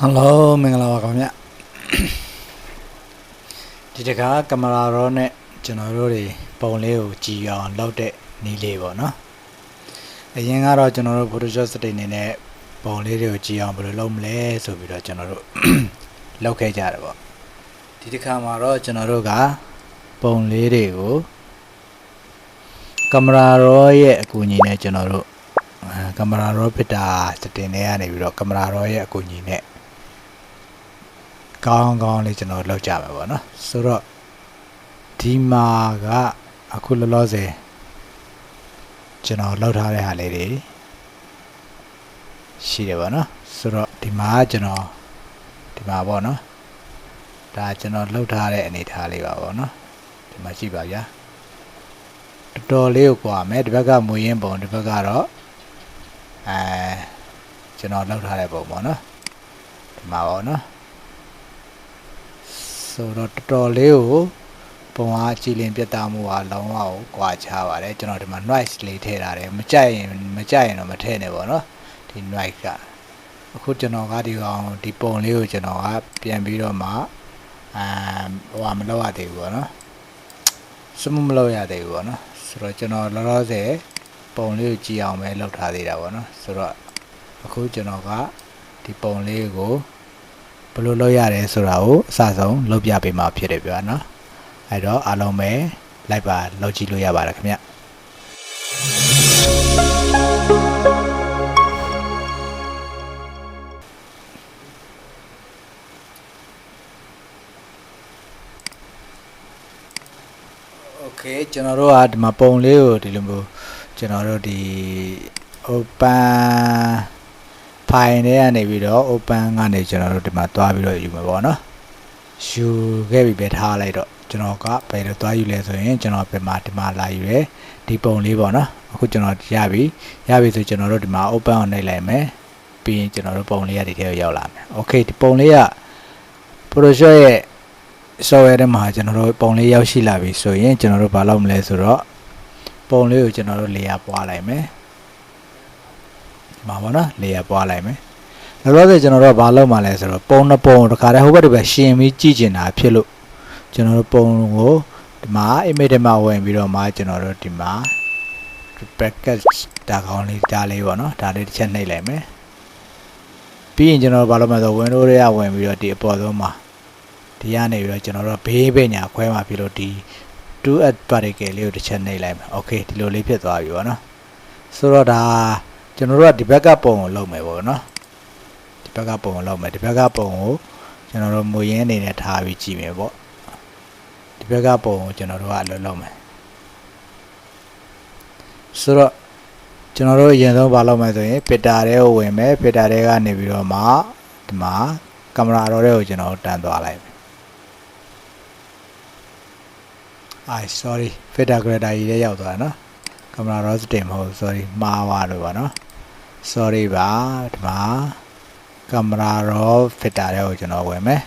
ဟယ်လိုမင်္ဂလာပါခင်ဗျဒီတကားကင်မရာရောနဲ့ကျွန်တော်တို့တွေပုံလေးကိုကြည်အောင်လောက်တဲ့နည်းလေးပေါ့နော်အရင်ကတော့ကျွန်တော်တို့ Photoshop စတိတ်နေနဲ့ပုံလေးတွေကိုကြည်အောင်ဘယ်လိုလုပ်မလဲဆိုပြီးတော့ကျွန်တော်တို့လောက်ခဲ့ကြတယ်ပေါ့ဒီတစ်ခါမှာတော့ကျွန်တော်တို့ကပုံလေးတွေကိုကင်မရာရောရဲ့အကူအညီနဲ့ကျွန်တော်တို့အဲကင်မရာရောဖြစ်တာစတင်နေရနေပြီးတော့ကင်မရာရောရဲ့အကူအညီနဲ့ ကောင်းကောင်းလေးကျွန်တော်လောက်ကြမယ်ပေါ့နော်ဆိုတော့ဒီမှာကအခုလောလောဆယ်ကျွန်တော်လောက်ထားတဲ့ဟာလေးတွေရှိတယ်ပေါ့နော်ဆိုတော့ဒီမှာကကျွန်တော်ဒီမှာပေါ့နော်ဒါကျွန်တော်လောက်ထားတဲ့အနေထားလေးပါပေါ့နော်ဒီမှာရှိပါဗျာတော်တော်လေးကိုကွာမယ်ဒီဘက်ကမူရင်းပုံဒီဘက်ကတော့အဲကျွန်တော်လောက်ထားတဲ့ပုံပေါ့နော်ဒီမှာပေါ့နော် ဆိုတော့တော်တော်လေးကိုပုံအားကြည်လင်ပြတ်သားမှုဟာလုံးဝကိုကွာခြားပါတယ်ကျွန်တော်ဒီမှာ noise လေးထည့်ထားတယ်မကြိုက်ရင်မကြိုက်ရင်တော့မထည့်နဲ့ပေါ့နော်ဒီ noise ကအခုကျွန်တော်ကဒီကောင်ဒီပုံလေးကိုကျွန်တော်ကပြန်ပြီးတော့မှအာဟိုမလောက်ရသေးဘူးပေါ့နော်စမမလောက်ရသေးဘူးပေါ့နော်ဆိုတော့ကျွန်တော်လောလောဆယ်ပုံလေးကိုကြည်အောင်ပဲလောက်ထားသေးတာပေါ့နော်ဆိုတော့အခုကျွန်တော်ကဒီပုံလေးကို ဘယ်လိုလုပ်ရတယ်ဆိုတာကိုအစဆုံးလုပ်ပြပေးမှာဖြစ်တယ်ပြောနော်အဲ့တော့အားလုံးပဲလိုက်ပါလုပ်ကြည့်လို့ရပါတယ်ခင်ဗျโอเคကျွန်တော်တို့ကဒီမှာပုံလေးကိုဒီလိုမျိုးကျွန်တော်တို့ဒီ open file ထဲကနေပြီးတော့ open ကနေကျွန်တော်တို့ဒီမှာသွားပြီးတော့ယူမှာပေါ့နော်ယူခဲ့ပြီးပဲထားလိုက်တော့ကျွန်တော်ကဘယ်လိုသွားယူလဲဆိုရင်ကျွန်တော်ပြန်มาဒီမှာလာယူရဲဒီပုံလေးပေါ့နော်အခုကျွန်တော်ရပြီရပြီဆိုကျွန်တော်တို့ဒီမှာ open ကိုနှိပ်လိုက်မယ်ပြီးရင်ကျွန်တော်တို့ပုံလေးရဒီထဲကိုရောက်လာမယ် okay ဒီပုံလေးက Photoshop ရဲ့ software ထဲမှာကျွန်တော်တို့ပုံလေးရောက်ရှိလာပြီဆိုရင်ကျွန်တော်တို့ဘာလုပ်မလဲဆိုတော့ပုံလေးကိုကျွန်တော်တို့ layer ပွားလိုက်မယ် မှာပေါ့နော်လေယာပွားလိုက်မယ်လောလောဆယ်ကျွန်တော်တို့ကဘာလုပ်မှလဲဆိုတော့ပုံနှစ်ပုံတစ်ခါတည်းဟိုဘက်ဒီဘက်ရှင်ပြီးကြည့်ကျင်တာဖြစ်လို့ကျွန်တော်တို့ပုံကိုဒီမှာ image ထဲမှာဝင်ပြီးတော့မှကျွန်တော်တို့ဒီမှာ bracket တာကောင်းလေးဒါလေးပေါ့နော်ဒါလေးတစ်ချက်နှိပ်လိုက်မယ်ပြီးရင်ကျွန်တော်တို့ဘာလုပ်မလဲဆို window တွေကဝင်ပြီးတော့ဒီအပေါ်ဆုံးမှာဒီကနေပြီးတော့ကျွန်တော်တို့ဘေးဘေးညာခွဲမှာပြီးလို့ဒီ to add particle လေးကိုတစ်ချက်နှိပ်လိုက်မယ် okay ဒီလိုလေးဖြစ်သွားပြီပေါ့နော်ဆိုတော့ဒါ ကျွန်တော်တို့ကဒီဘက်ကပုံကိုလုပ်မယ်ပေါ့နော်ဒီဘက်ကပုံကိုလုပ်မယ်ဒီဘက်ကပုံကိုကျွန်တော်တို့မူရင်းအနေနဲ့ထားပြီးကြည့်မယ်ပေါ့ဒီဘက်ကပုံကိုကျွန်တော်တို့ကအလုပ်လုပ်မယ်ဆိုတော့ကျွန်တော်တို့အရင်ဆုံးဘာလုပ်မလဲဆိုရင်ပစ်တာတွေကိုဝင်မယ်ပစ်တာတွေကနေပြီးတော့မှဒီမှာကင်မရာတော်တွေကိုကျွန်တော်တန်းသွားလိုက်မယ် ai sorry filter grader ကြီးလည်းရောက်သွားတာနော်ကင်မရာတော့စတင်မဟုတ် sorry မှားသွားလို့ပါနော် sorry ပါဒီမှာကင်မရာရော filter တွေကိုကျွန်တော်ဝင်မယ်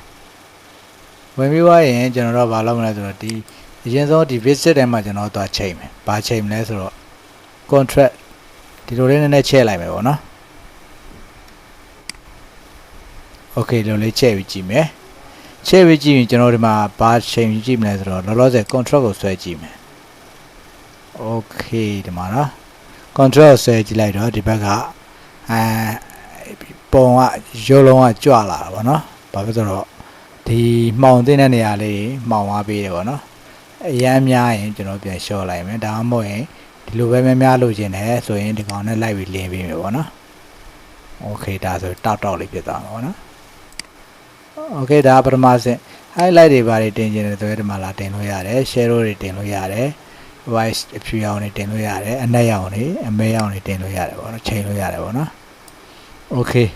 ဝင်ပြီးသွားရင်ကျွန်တော်တို့ဘာလုပ်မလဲဆိုတော့ဒီအရင်ဆုံးဒီ visit ထဲမှာကျွန်တော်သွားချိန်မယ်ဘာချိန်မလဲဆိုတော့ contract ဒီလိုလေးနည်းနည်းချဲ့လိုက်မယ်ပေါ့နော် okay ဒီလိုလေးချဲ့ပြီးကြည့်မယ်ချဲ့ပြီးကြည့်ရင်ကျွန်တော်ဒီမှာဘာချိန်ကြည့်မလဲဆိုတော့လောလောဆယ် contract ကိုဆွဲကြည့်မယ် okay ဒီမှာနော် control ဆွဲကြည့်လိုက်တော့ဒီဘက်က အဲပုံကရုပ်လုံးကကြွလာတာဗောနော်ဘာဖြစ်လို့ဆိုတော့ဒီမှောင်တဲ့နေရာလေးမှောင်သွားပေးတယ်ဗောနော်အရမ်းများရင်ကျွန်တော်ပြန်လျှော့လိုက်မယ်ဒါမှမဟုတ်ရင်ဒီလိုပဲများများလို့ခြင်းတယ်ဆိုရင်ဒီကောင်နဲ့လိုက်ပြီးလင်းပေးမယ်ဗောနော် okay ဒါဆိုတောက်တောက်လေးဖြစ်သွားမှာဗောနော် okay ဒါပထမဆင့် highlight တွေဘာတွေတင်ခြင်းတယ်ဆိုရင်ဒီမှာလာတင်လို့ရတယ် share တွေတင်လို့ရတယ် voice အဖြူရောင်တွေတင်လို့ရတယ်အနက်ရောင်တွေအမဲရောင်တွေတင်လို့ရတယ်ပေါ့နော်ချိန်လို့ရတယ်ပေါ့နော် okay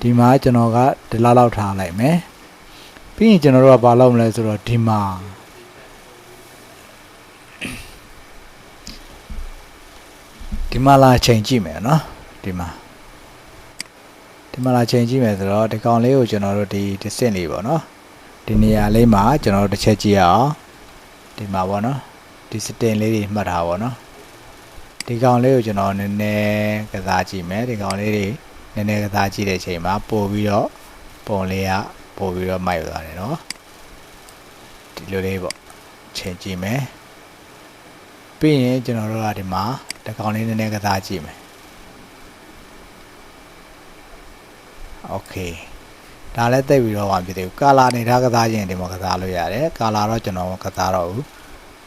ဒီမှာကျွန်တော်ကဒီလောက်လောက်ထားလိုက်မယ်ပြီးရင်ကျွန်တော်တို့ကဘာလုပ်မလဲဆိုတော့ဒီမှာဒီမှာလာချိန်ကြည့်မယ်နော်ဒီမှာဒီမှာလာချိန်ကြည့်မယ်ဆိုတော့ဒီကောင်လေးကိုကျွန်တော်တို့ဒီ distance လေးပေါ့နော်ဒီနေရာလေးမှာကျွန်တော်တို့တစ်ချက်ကြည့်ရအောင်ဒီမှာပေါ့နော်ဒီစတင်လေးတွေမှတ်ထားပါပေါ့နော် ဒီကောင်လေးကိုကျွန်တော်နည်းနည်းကစားကြည့်မယ်ဒီကောင်လေးတွေ နည်းနည်းကစားကြည့်တဲ့အချိန်မှာပို့ပြီးတော့ပုံလေးကပို့ပြီးတော့မိုက်သွားတယ်နော်ဒီလိုလေးပေါ့ချိန်ကြည့်မယ်ပြီးရင်ကျွန်တော်တို့ကဒီမှာတစ်ကောင်လေးနည်းနည်းကစားကြည့်မယ်โอเคဒါလည်းတိတ်ပြီးတော့မှဖြစ်သေးဘူးကာလာနေထားကစားခြင်းဒီမှာကစားလို့ရတယ်ကာလာတော့ကျွန်တော်မကစားတော့ဘူး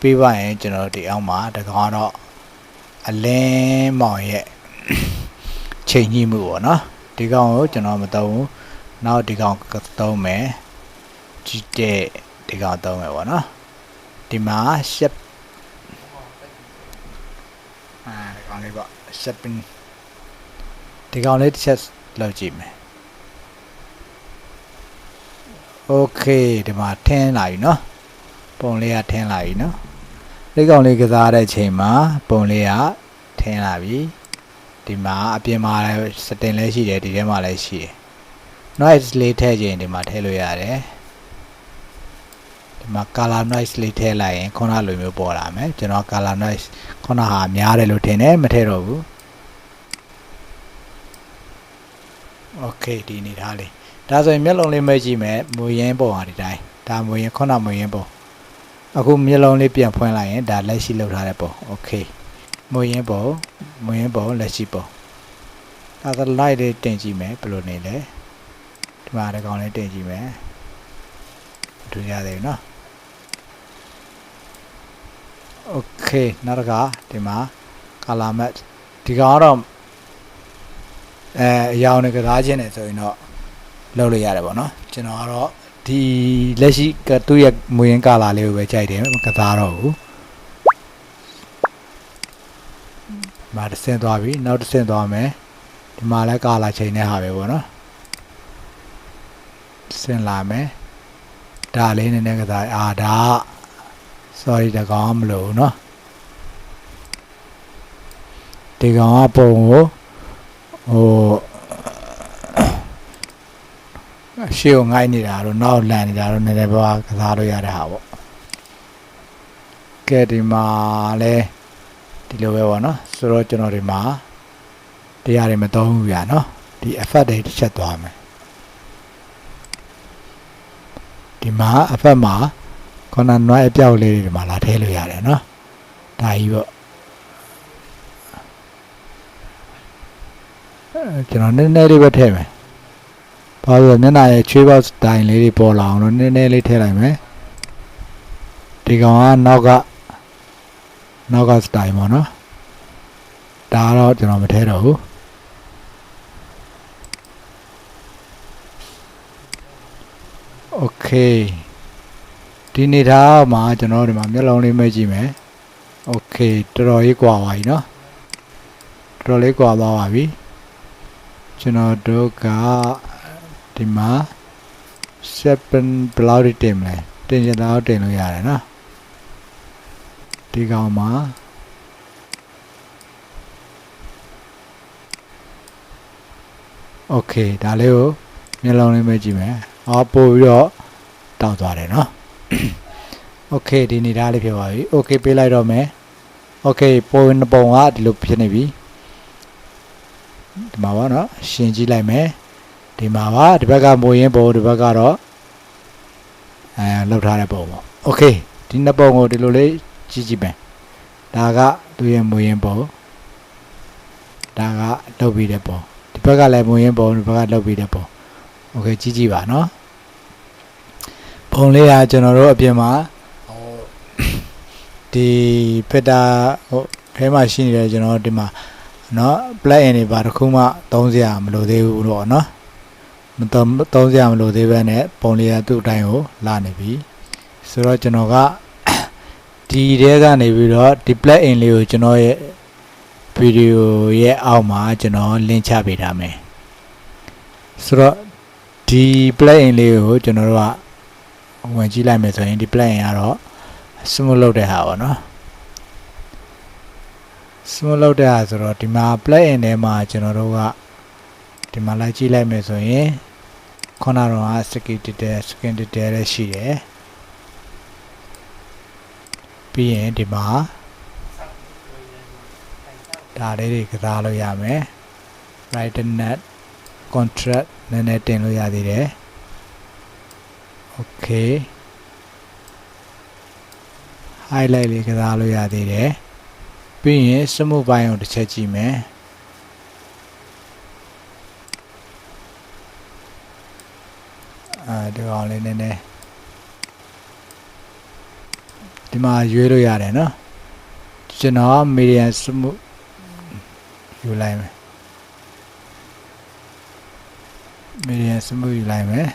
ပြီးပါရင်ကျွန်တော်တို့ဒီအောက်မှာတကောင်တော့ အလင်းမောင်ရဲ့ချိန်ညှိမှုပေါ့နော်ဒီကောင်ကိုကျွန်တော်မသုံးဘူးနောက်ဒီကောင်ကသုံးမယ်ကြည့်တဲ့ဒီကောင်သုံးမယ်ပေါ့နော်ဒီမှာရှက်အာဒီကောင်လေးပေါ့ရှက်ပင်ဒီကောင်လေးတစ်ချက်လောက်ကြည့်မယ် โอเคဒီမှာထင်းလာပြီเนาะပုံလေးကထင်းလာပြီเนาะ လက်ကောင်လေးကစားတဲ့ချိန်မှာပုံလေးကထင်းလာပြီဒီမှာအပြင်မှာစတင်လည်းရှိတယ်ဒီထဲမှာလည်းရှိတယ် noise လေးထည့်ခြင်းဒီမှာထည့်လို့ရတယ်ဒီမှာ color noise လေးထည့်လိုက်ရင်ခုနလိုမျိုးပေါ်လာမယ်ကျွန်တော် color noise ခုနဟာများတယ်လို့ထင်တယ်မထည့်တော့ဘူး okay ဒီအနေထားလေးဒါဆိုရင်မျက်လုံးလေးမဲကြည့်မယ်မူရင်းပုံဟာဒီတိုင်းဒါမူရင်းခုနမူရင်းပုံ အခုမျက်လုံးလေးပြန်ဖွင့်လိုက်ရင်ဒါလက်ရှိလောက်ထားတဲ့ပုံ okay မွေရင်းပုံမွေရင်းပုံလက်ရှိပုံဒါဆို light လေးတင်ကြည့်မယ်ဘယ်လိုနေလဲဒီမှာဒီကောင်လေးတင်ကြည့်မယ်ဒူရသေးနော် okay နောက်တစ်ခါဒီမှာ color match ဒီကောင်ကတော့အဲအရောင်နဲ့ကစားခြင်းနဲ့ဆိုရင်တော့လုပ်လို့ရတယ်ပေါ့နော်ကျွန်တော်ကတော့ ဒီလက်ရှိကသူ့ရဲ့မွေရင်းကာလာလေးကိုပဲကြိုက်တယ်မကစားတော့ဘူးမာတစ်ဆင့်သွားပြီနောက်တစ်ဆင့်သွားမယ်ဒီမှာလည်းကာလာချိန်နဲ့ဟာပဲပေါ့နော်ဆင့်လာမယ်ဒါလေးနည်းနည်းကစားအာဒါ sorry တကောင်မလို့เนาะဒီကောင်ကပုံကိုဟို ရှေ့ကိုငိုင်းနေတာတော့နောက်လန်နေတာတော့နည်းနည်းပါးကစားလို့ရတဲ့ဟာပေါ့ကဲဒီမှာလဲဒီလိုပဲပေါ့နော်ဆိုတော့ကျွန်တော်ဒီမှာတရားတွေမသုံးဘူးဗျာနော်ဒီ effect တွေတစ်ချက်သွားမယ်ဒီမှာ effect မှာခုနနွားအပြောက်လေးတွေဒီမှာလာထည့်လို့ရတယ်နော်ဒါကြီးပေါ့အဲကျွန်တော်နည်းနည်းလေးပဲထည့်မယ် ။ဘာလို့လဲမျက်နှာရဲ့ချွေးပေါက်တိုင်လေးတွေပေါ်လာအောင်လို့နည်းနည်းလေးထည့်လိုက်မယ်။ဒီကောင်ကနောက်ကနောက်ကစတိုင်ပေါ့နော်။ဒါကတော့ကျွန်တော်မထည့်တော့ဘူး။ Okay ဒီနေသားမှာကျွန်တော်ဒီမှာမျက်လုံးလေးမိတ်ကြည့်မယ်။ Okay တော်တော်လေးကွာပါပြီနော်။တော်တော်လေးကွာသွားပါပြီ။ကျွန်တော်တို့က ဒီမှာ7ဘယ်လောက်ထိတင်မလဲတင်ချင်တာတော့တင်လို့ရတယ်နော်ဒီကောင်မှာโอเคဒါလေးကိုမျက်လုံးလေးပဲကြည့်မယ်အော်ပို့ပြီးတော့တောက်သွားတယ်နော်โอเคဒီနေသားလေးဖြစ်ပါပြီโอเคပေးလိုက်တော့မယ်โอเคပုံနှစ်ပုံကဒီလိုဖြစ်နေပြီဒီမှာပါနော်ရှင်းကြည့်လိုက်မယ် ဒီမှာပါဒီဘက်ကမိုးရင်းပုံဒီဘက်ကတော့အဲလောက်ထားတဲ့ပုံပေါ့โอเคဒီနှစ်ပုံကိုဒီလိုလေးကြည့်ကြည့်မယ်ဒါကသူရဲ့မိုးရင်းပုံဒါကလုတ်ပြီးတဲ့ပုံဒီဘက်ကလည်းမိုးရင်းပုံဒီဘက်ကလုတ်ပြီးတဲ့ပုံโอเคကြည့်ကြည့်ပါနော်ပုံလေးကကျွန်တော်တို့အပြင်မှာဟိုဒီဖက်တာဟိုအဲမှာရှိနေတယ်ကျွန်တော်ဒီမှာเนาะ plug in တွေပါတစ်ခုမှသုံးစရာမလိုသေးဘူးတော့เนาะ မတော်သုံးစရာမလိုသေးပဲနဲ့ပုံလေးကသူ့အတိုင်းကိုလာနေပြီဆိုတော့ကျွန်တော်ကဒီတဲကနေပြီးတော့ဒီ plug in လေးကိုကျွန်တော်ရဲ့ဗီဒီယိုရဲ့အောက်မှာကျွန်တော် link ချပေးထားမယ်ဆိုတော့ဒီ plug in လေးကိုကျွန်တော်တို့ကဝင်ကြည့်လိုက်မယ်ဆိုရင်ဒီ plug in ကတော့ smooth လုပ်တဲ့ဟာပေါ့နော် smooth လုပ်တဲ့ဟာဆိုတော့ဒီမှာ plug in ထဲမှာကျွန်တော်တို့က ဒီမှာလိုက်ကြည့်လိုက်မယ်ဆိုရင်ခုနကတော့ skin detail skin detail လည်းရှိတယ်ပြီးရင်ဒီမှာဒါလေးတွေကစားလို့ရမယ် brightness contract နည်းနည်းတင်လို့ရသေးတယ် okay highlight လေးကစားလို့ရသေးတယ်ပြီးရင်စမှုပိုင်းကိုတစ်ချက်ကြည့်မယ် အဲဒီကောင်လေးနည်းနည်းဒီမှာရွေးလို့ရတယ်နော်ကျွန်တော် medium စမှုယူလိုက်မယ် medium စမှုယူလိုက်မယ်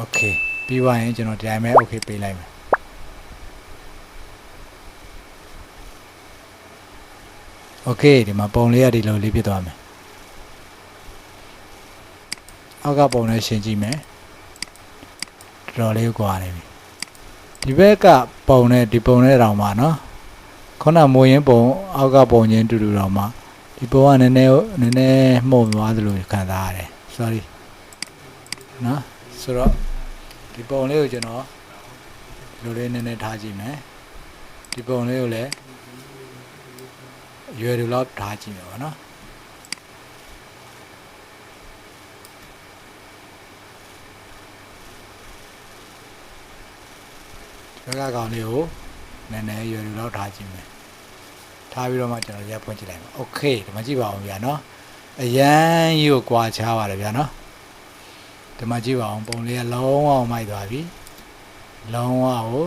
okay ပြီးသွားရင်ကျွန်တော်ဒီတိုင်းပဲ okay ပေးလိုက်မယ် okay ဒီမှာပုံလေးရဒီလိုလေးဖြစ်သွားမယ် အောက်ကပုံလေးရှင်းကြည့်မယ်တော်တော်လေးကွာနေပြီဒီဘက်ကပုံနဲ့ဒီပုံနဲ့တောင်မှနော်ခုနမိုးရင်ပုံအောက်ကပုံချင်းတူတူတောင်မှဒီပုံကနည်းနည်းနည်းနည်းမှုံသွားသလိုခံစားရတယ် sorry နော်ဆိုတော့ဒီပုံလေးကိုကျွန်တော်ဒီလိုလေးနည်းနည်းထားကြည့်မယ်ဒီပုံလေးကိုလည်းရွယ်တူလောက်ထားကြည့်မယ်ပေါ့နော် ဒီဘက်ကကောင်လေးကိုနည်းနည်းရွယ်တူလောက်ထားကြည့်မယ်ထားပြီးတော့မှကျွန်တော်ရက်ဖွင့်ကြည့်လိုက်မယ်โอเคဒီမှာကြည့်ပါအောင်ဗျာနော်အရန်ကြီးကိုကြွာချပါတယ်ဗျာနော် ဒီမှာကြည့်ပါအောင်ပုံလေးကလုံးဝမိုက်သွားပြီလုံးဝကို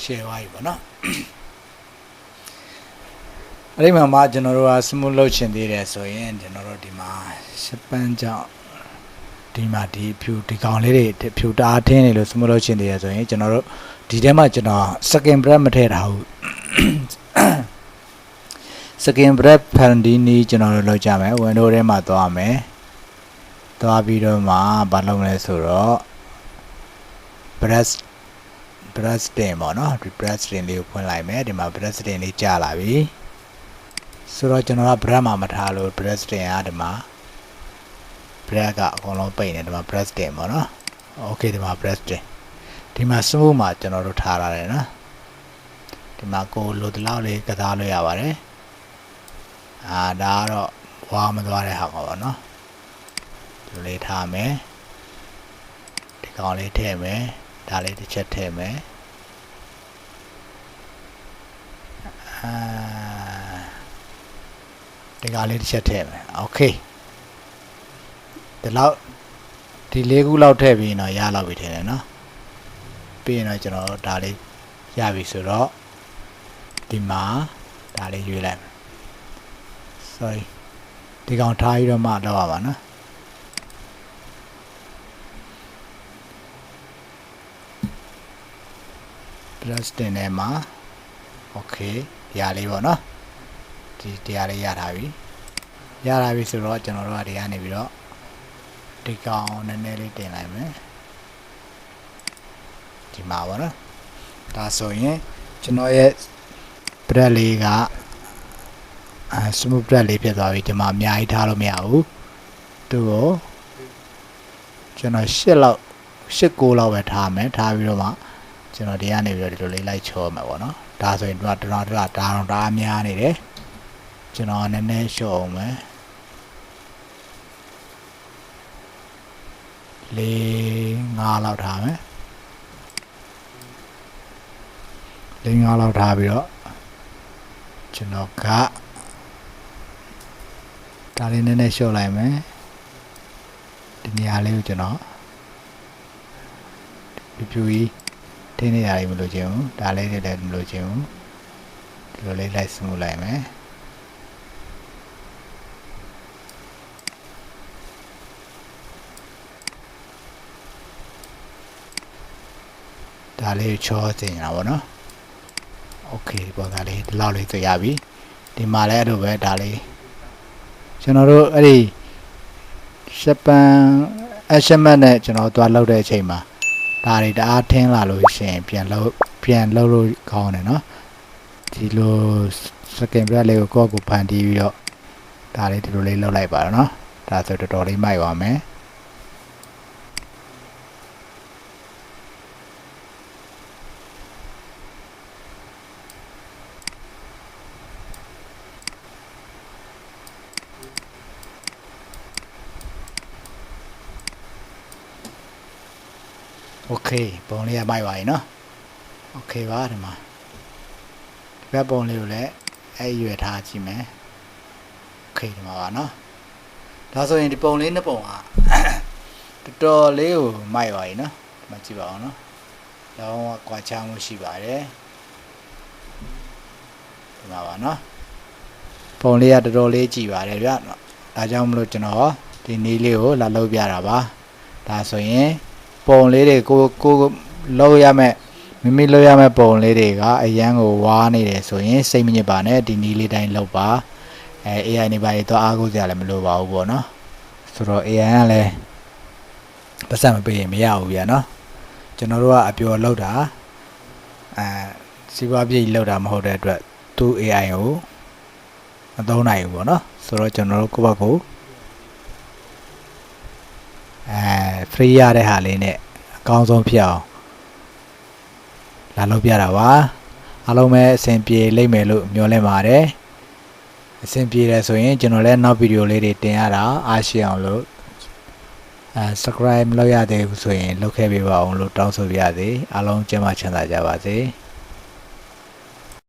ရှယ်သွားပြီပေါ့နော်အဲ့ဒီမှာမှကျွန်တော်တို့က smooth လုပ်ချင်သေးတယ်ဆိုရင်ကျွန်တော်တို့ဒီမှာရှပန်းကြောင့် ဒီမှာဒီဖြူဒီကောင်လေးတွေဖြူတအားထင်းနေလို့ smooth လုပ်ချင်သေးတယ်ဆိုရင်ကျွန်တော်တို့ဒီထဲမှာကျွန်တော် second breath မထည့်ထားဘူး second breath Pandini ကျွန်တော်တို့လုပ်ကြမယ် window ထဲမှာသွားမယ်သွားပြီးတော့မှဘာလုပ်မလဲဆိုတော့ breast breast တင်ပေါ့နော်ဒီ breast တင်လေးကိုဖွင့်လိုက်မယ်ဒီမှာ breast တင်လေးကြာလာပြီဆိုတော့ကျွန်တော်က breast မှာမထားလို့ breast တင်ကဒီမှာ breast ကအကုန်လုံးပိတ်နေဒီမှာ breast တင်ပေါ့နော် okay ဒီမှာ breast တင်ဒီမှာ smooth မှာကျွန်တော်တို့ထားရတယ်နော်ဒီမှာကိုလိုတလောက်လေးကစားလို့ရပါတယ်အာဒါကတော့ဝါမသွားတဲ့ဟာပါပေါ့နော် ဒီလေးထားမယ်ဒီကောင်လေးထည့်မယ်ဒါလေးတစ်ချက်ထည့်မယ်အာဒီကောင်လေးတစ်ချက်ထည့်မယ်โอเค ဒီလောက်ဒီလေးခုလောက်ထည့်ပြီးရင်တော့ရလောက်ပြီထင်တယ်နော်ပြီးရင်တော့ကျွန်တော်ဒါလေးရပြီဆိုတော့ဒီမှာဒါလေးရွေးလိုက်မယ် sorry ဒီကောင်ထားပြီးတော့မှလောက်ရပါနော် plus တင်ထဲမှာ okay ဒီဟာလေးပေါ့နော်ဒီတရားလေးရထားပြီရထားပြီဆိုတော့ကျွန်တော်တို့ကဒီကနေပြီးတော့ ဒီကောင်နည်းနည်းလေးတင်လိုက်မယ်ဒီမှာပေါ့နော်ဒါဆိုရင်ကျွန်တော်ရဲ့ bread လေးကအဲ smooth bread လေးဖြစ်သွားပြီဒီမှာအများကြီးထားလို့မရဘူးသူ့ကိုကျွန်တော်၈လောက်၈9လောက်ပဲထားမယ်ထားပြီးတော့မှကျွန်တော်ဒီကနေပြီးတော့ဒီလိုလေးလိုက်ချောမှာပေါ့နော်ဒါဆိုရင်တော့တော်တော်တော်ဒါတော့ဒါများနေတယ်ကျွန်တော်နည်းနည်းရှော့အောင်မယ် လေးငါးလောက်ထားမယ်လေးငါးလောက်ထားပြီးတော့ကျွန်တော်ကဒါလေးနည်းနည်းရှော့လိုက်မယ်ဒီနေရာလေးကိုကျွန်တော်ပြပြကြီးထင်းနေတာတွေမလို့ခြင်းဘူးဒါလေးတွေလည်းမလို့ခြင်းဘူးဒီလိုလေးလိုက်စမှုလိုက်မယ် ဒါလေးချောတင်ရတာပေါ့နော်โอเคပေါ့ဒါလေးဒီလောက်လေးသိရပြီဒီမှာလည်းအဲ့လိုပဲဒါလေးကျွန်တော်တို့အဲ့ဒီရှပန်အရှမတ်နဲ့ကျွန်တော်သွားလောက်တဲ့အချိန်မှာ ဒါတွေတအားထင်းလာလို့ရှိရင်ပြန်လို့ပြန်လို့လို့ကောင်းတယ်เนาะဒီလိုစကင်ဘရက်လေးကိုကိုယ့်ကိုဖန်တီးပြီးတော့ဒါလေးဒီလိုလေးလုပ်လိုက်ပါတော့เนาะဒါဆိုတော်တော်လေးမိုက်ပါမယ် โอเคပုံလေးကမိုက်ပါပြီเนาะโอเคပါဒီမှာဒီဘက်ပုံလေးကိုလည်းအဲ့ရွယ်ထားကြည့်မယ်โอเคဒီမှာပါเนาะဒါဆိုရင်ဒီပုံလေးနှစ်ပုံက တော်တော်လေးကိုမိုက်ပါပြီเนาะဒီမှာကြည့်ပါအောင်เนาะလောင်းကကွာချမ်းမှုရှိပါတယ်ဒီမှာပါเนาะပုံလေးကတော်တော်လေးကြည်ပါတယ်ဗျဒါကြောင့်မလို့ကျွန်တော်ဒီနည်းလေးကိုလာလုပ်ပြတာပါဒါဆိုရင် ပုံလေးတွေကိုကိုလောက်ရမဲ့မိမိလောက်ရမဲ့ပုံလေးတွေကအရန်ကိုဝါနေတယ်ဆိုရင်စိတ်မညစ်ပါနဲ့ဒီနီးလေးတိုင်းလောက်ပါအဲ AI နေပါရတော့အားကိုးကြလည်းမလိုပါဘူးပေါ့နော်ဆိုတော့ AI ကလည်းပတ်စံမပေးရင်မရဘူးဗျာနော်ကျွန်တော်တို့ကအပျော်လောက်တာအဲစီးပွားပြည့်လောက်တာမဟုတ်တဲ့အတွက်သူ AI ကိုမသုံးနိုင်ဘူးပေါ့နော်ဆိုတော့ကျွန်တော်တို့ကိုယ့်ဘက်ကို 3ရတဲ့ဟာလေးနဲ့အကောင်းဆုံးဖြစ်အောင်လာလုပ်ပြတာပါအားလုံးပဲအဆင်ပြေလိမ့်မယ်လို့မျှော်လင့်ပါတယ်အဆင်ပြေတယ်ဆိုရင်ကျွန်တော်လည်းနောက်ဗီဒီယိုလေးတွေတင်ရတာအားရှိအောင်လို့အဲ subscribe လုပ်ရသေးဘူးဆိုရင်လုပ်ခဲ့ပေးပါအောင်လို့တောင်းဆိုပါရစေအားလုံးကျန်းမာချမ်းသာကြပါစေ